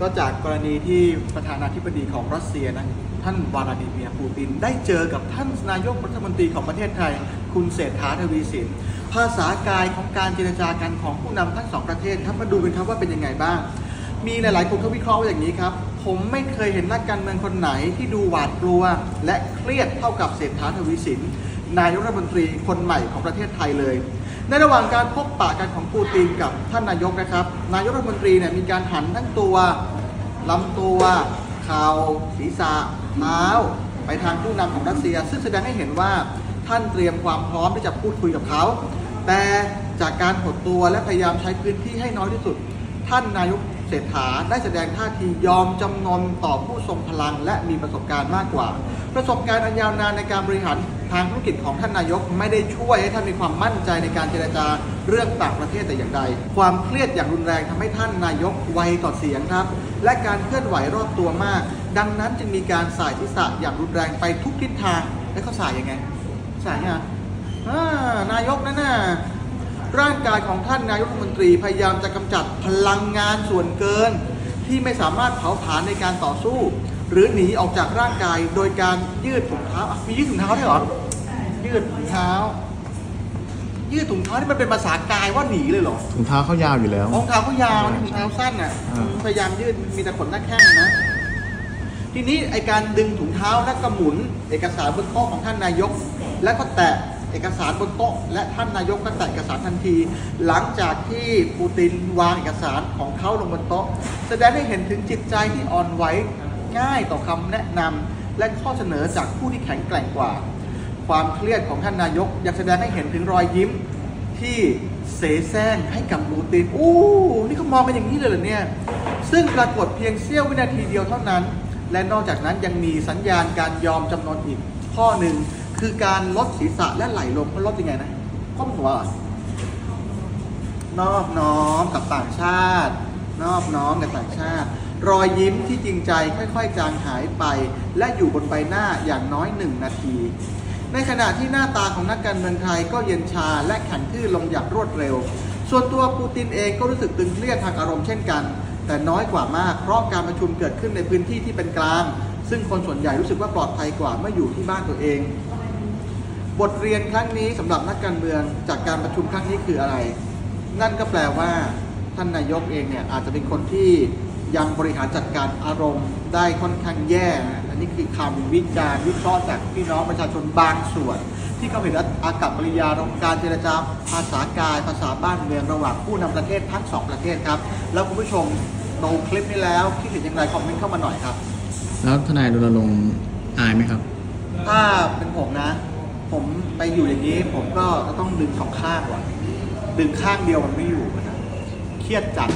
ก็จากกรณีที่ประธานาธิบดีของรัสเซียนะท่านวลาดิเมียร์ปูติน ได้เจอกับท่านนายกรัฐมนตรีของประเทศไทย คุณเศรษฐาทวีสิน ภาษากายของการเจรจากันของผู้นำทั้งสองประเทศครับมาดูกันครับว่าเป็นยังไงบ้าง มีหลาย ๆ คนเขาวิเคราะห์ว่าอย่างนี้ครับ ผมไม่เคยเห็นนักการเมืองคนไหนที่ดูหวาดกลัว และเครียดเท่ากับเศรษฐาทวีสินนายกรัฐมนตรีคนใหม่ของประเทศไทยเลย ในระหว่างการพบปะกันของปูตินกับท่านนายกนะครับ นายกรัฐมนตรีเนี่ยมีการหันทั้งตัวลำตัวเข่าศีรษะเท้าไปทางผู้นำของรัสเซีย ซึ่งแสดงให้เห็นว่าท่านเตรียมความพร้อมที่จะพูดคุยกับเขา แต่จากการหดตัวและพยายามใช้พื้นที่ให้น้อยที่สุด ท่านนายก เศรษฐาได้แสดงท่าทียอมจำนนต่อผู้ทรงพลัง และมีประสบการณ์มากกว่า ประสบการณ์อันยาวนานในการบริหารทางธุรกิจของท่านนายกไม่ได้ช่วยให้ท่านมีความมั่นใจในการเจรจาเรื่องต่างประเทศแต่อย่างใด ความเครียดอย่างรุนแรงทำให้ท่านนายกไวต่อเสียงครับ และการเคลื่อนไหวรอบตัวมาก ดังนั้นจึงมีการสายทิศะอย่างรุนแรงไปทุกทิศทาง แล้วเขาสายยังไง สายยังอ่านายกนั่นน่ะ ร่างกายของท่านนายกรัฐมนตรีพยายามจะกำจัดพลังงานส่วนเกิน ที่ไม่สามารถเผาผลาญในการต่อสู้ หรือหนีออกจากร่างกายโดยการยืดถุงเท้าอะมียืดถุงเท้าด้วยเหรอยืดถุงเท้า ยืดถุงเท้านี่มันเป็นภาษากายว่าหนีเลยเหรอถุงเท้าเขายาวอยู่แล้วรองเท้าเขายาวนี่ถุงเท้าสั้นอะอ่าพยายามยืดมีแต่ขนหน้าแข้งอะนะทีนี้ไอการดึงถุงเท้าและก็หมุน เอกสารบนโต๊ะของท่านนายก และก็แตะ เอกสารบนโต๊ะ และท่านนายกก็แตะเอกสารทันที หลังจากที่ปูตินวางเอกสารของเขาลงบนโต๊ะ แสดงให้เห็นถึงจิตใจที่อ่อนไหวง่ายต่อคำแนะนำและข้อเสนอจากผู้ที่แข็งแกร่งกว่า ความเครียดของท่านนายกยังแสดงให้เห็นถึงรอยยิ้มที่เสแสร้งให้กับปูตินอู้นี่เขามองกันอย่างนี้เลยเหรอเนี่ยซึ่งปรากฏเพียงเสี้ยววินาทีเดียวเท่านั้น และนอกจากนั้นยังมีสัญญาณการยอมจำนนอีกข้อหนึ่ง คือการลดศีรษะและไหลลงเขาลดยังไงนะก้มหัว นอบน้อมกับต่างชาติ นอบน้อมกับต่างชาติ รอยยิ้มที่จริงใจค่อยๆ จางหายไป และอยู่บนใบหน้าอย่างน้อยหนึ่งนาที ในขณะที่หน้าตาของนักการเมืองไทยก็เย็นชาและแข็งทื่อลงอย่างรวดเร็ว ส่วนตัวปูตินเองก็รู้สึกตึงเครียดทางอารมณ์เช่นกัน แต่น้อยกว่ามาก เพราะการประชุมเกิดขึ้นในพื้นที่ที่เป็นกลางซึ่งคนส่วนใหญ่รู้สึกว่าปลอดภัยกว่าเมื่ออยู่ที่บ้านตัวเอง บทเรียนครั้งนี้สำหรับนักการเมืองจากการประชุมครั้งนี้คืออะไร นั่นก็แปลว่าท่านนายกเองเนี่ยอาจจะเป็นคนที่ยังบริหารจัดการอารมณ์ได้ค่อนข้างแย่นะอันนี้คือคำวิจารณ์วิเคราะห์จากพี่น้องประชาชนบางส่วน ที่เขาเห็นอากับปริยาของการเจรจาภาษากาย ภาษาบ้านเมืองระหว่างผู้นำประเทศทั้งสองประเทศครับ แล้วคุณผู้ชมดูคลิปนี้แล้วคิดเห็นอย่างไรคอมเมนต์เข้ามาหน่อยครับ แล้วทนายรณรงค์อายไหมครับ ถ้าเป็นผมนะ ผมไปอยู่อย่างนี้ ผมก็จะต้องดึงสองข้างก่อนดึงข้างเดียวมันไม่อยู่นะเครียดจัด